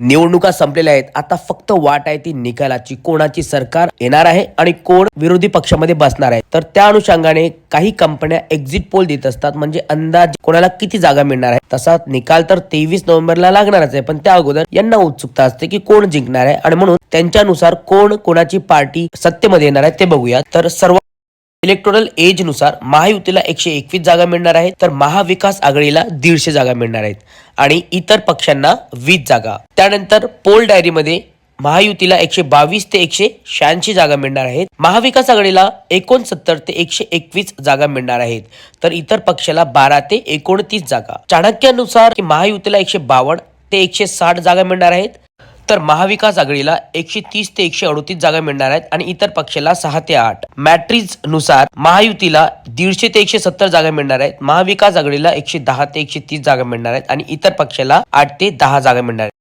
निवडणुका संपलेल्या आहेत. आता फक्त वाट आहे ती निकालाची. कोणाची सरकार येणार आहे आणि कोण विरोधी पक्षामध्ये बसणार आहे. तर त्या अनुषंगाने काही कंपन्या एक्झिट पोल देत असतात. म्हणजे अंदाज कोणाला किती जागा मिळणार आहे. तसा निकाल तर तेवीस नोव्हेंबरला लागणारच आहे. पण त्या अगोदर यांना उत्सुकता असते की कोण जिंकणार आहे. आणि म्हणून त्यांच्यानुसार कोण कोणाची पार्टी सत्तेमध्ये येणार आहे ते बघूया तर सर्व इलेक्टोरल एजनुसार महायुतीला एकशे एकवीस जागा मिळणार आहेत. तर महाविकास आघाडीला दीडशे जागा मिळणार आहेत. आणि इतर पक्षांना वीस जागा. त्यानंतर पोल डायरीमध्ये महायुतीला एकशे बावीस ते एकशे शहाऐंशी जागा मिळणार आहेत. महाविकास आघाडीला एकोणसत्तर ते एकशे एकवीस जागा मिळणार आहेत. तर इतर पक्षाला बारा ते एकोणतीस जागा. चाणक्यानुसार महायुतीला एकशे बावन्न ते एकशे साठ जागा मिळणार आहेत. तर महाविकास आघाडीला एकशे तीस ते एकशे अडतीस जागा मिळणार आहेत आणि इतर पक्षाला सहा ते आठ. मॅट्रिक्सनुसार महायुतीला दीडशे ते एकशे सत्तर जागा मिळणार आहेत. महाविकास आघाडीला एकशे दहा ते एकशे तीस जागा मिळणार आहेत आणि इतर पक्षाला आठ ते दहा जागा मिळणार आहेत.